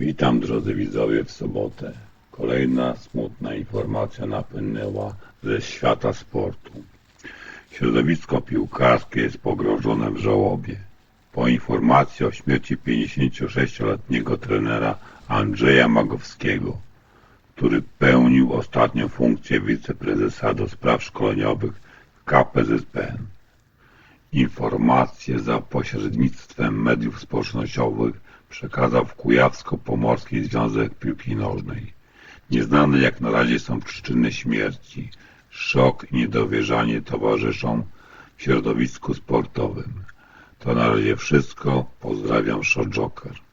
Witam drodzy widzowie w sobotę. Kolejna smutna informacja napłynęła ze świata sportu. Środowisko piłkarskie jest pogrążone w żałobie. Po informacji o śmierci 56-letniego trenera Andrzeja Magowskiego, który pełnił ostatnią funkcję wiceprezesa do spraw szkoleniowych w KPZPN. Informacje za pośrednictwem mediów społecznościowych przekazał Kujawsko-Pomorski Związek Piłki Nożnej. Nieznane jak na razie są przyczyny śmierci. Szok i niedowierzanie towarzyszą w środowisku sportowym. To na razie wszystko. Pozdrawiam, Shot Joker.